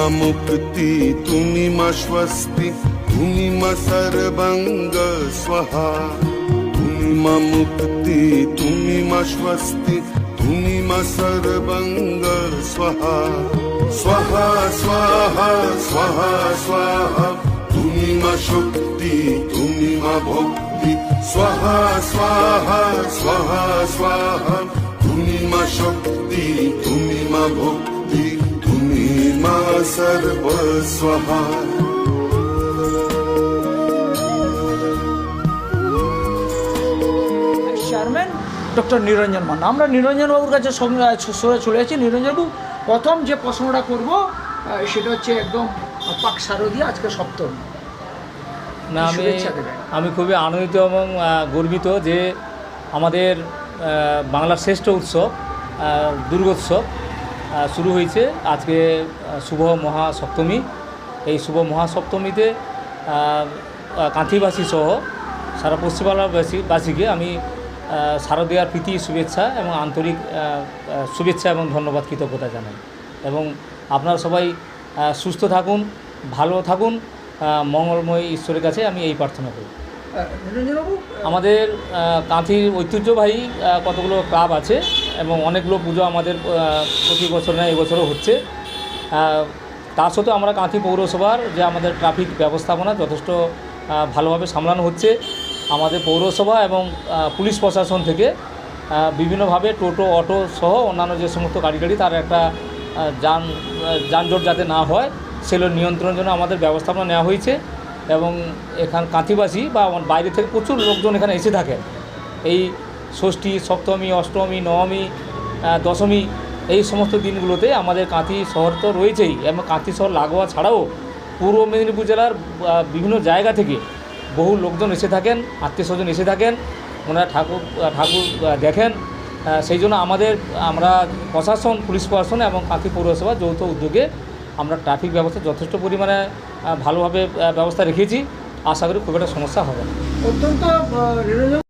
মা মুক্তি তুমি মা স্বস্তি তুমি মা সর্বঙ্গ স্বহা তুমি মা মুক্তি তুমি মা স্বস্তি তুমি মা সর্বঙ্গ স্বহা স্বহা স্বাহা স্বহা স্বাহা তুমি মা শক্তি তুমি মা ভক্তি স্বাহা স্বাহা স্বাহা স্বাহা তুমি মা শক্তি তুমি মা ভক্তি मा सर्व स्वाहा চেয়ারম্যান ডক্টর নিরঞ্জন মান্না আমরা নিরঞ্জনবাবুর কাছে সঙ্গে সরে চলে যাচ্ছি নিরঞ্জনবাবু প্রথম যে প্রশ্নটা করব আহ, সেটা হচ্ছে একদম পাক শারদীয় আজকে সপ্তম না আমি শুভেচ্ছা দেবেন। আমি খুবই আনন্দিত এবং আহ, গর্বিত যে আমাদের আহ, বাংলার শ্রেষ্ঠ উৎসব আহ, দুর্গোৎসব আহ, শুরু হয়েছে আজকে শুভ মহাসপ্তমী। এই শুভ মহাসপ্তমীতে কাঁথিবাসী সহ সারা পশ্চিমবাংলাবাসী আমি শারদীয়ার প্রীতি শুভেচ্ছা এবং আন্তরিক শুভেচ্ছা এবং ধন্যবাদ কৃতজ্ঞতা জানাই। এবং আপনারা সবাই সুস্থ থাকুন ভালো থাকুন মঙ্গলময় ঈশ্বরের কাছে আমি এই প্রার্থনা করি। আমাদের কাঁথির ঐতিহ্যবাহী কতগুলো ক্লাব আছে অনেকগুলো পুজো আমাদের প্রতি বছর না, এবছরও হচ্ছে। তা সত্ত্বেও আমরা কাঁথি পৌরসভার যে আমাদের ট্রাফিক ব্যবস্থাপনা যথেষ্ট ভালোভাবে সামলানো হচ্ছে। আমাদের পৌরসভা এবং পুলিশ প্রশাসন থেকে বিভিন্নভাবে টোটো, অটো সহ অন্যান্য যে সমস্ত গাড়ি গাড়ি তার একটা যান যানজট যাতে না হয়, সেগুলো নিয়ন্ত্রণের জন্য আমাদের ব্যবস্থাপনা নেওয়া হয়েছে। এবং এখান কাঁথিবাসী বা বাইরে থেকে প্রচুর লোকজন এখানে এসে থাকে এই ষষ্ঠী, সপ্তমী, অষ্টমী, নবমী দশমী এই সমস্ত দিনগুলোতে আমাদের কাঁথি শহর তো রয়েছেই। এবং কাঁথি শহর লাগোয়া ছাড়াও পূর্ব মেদিনীপুর জেলার বিভিন্ন জায়গা থেকে বহু লোকজন এসে থাকেন, আত্মীয় স্বজন এসে থাকেন, ওনারা ঠাকুর ঠাকুর দেখেন সেই জন্য আমাদের, আমরা প্রশাসন, পুলিশ প্রশাসন এবং কাঁথি পৌরসভা যৌথ উদ্যোগে আমরা ট্রাফিক ব্যবস্থা যথেষ্ট পরিমাণে ভালোভাবে ব্যবস্থা রেখেছি। আশা করি খুব একটা সমস্যা হবে অত্যন্ত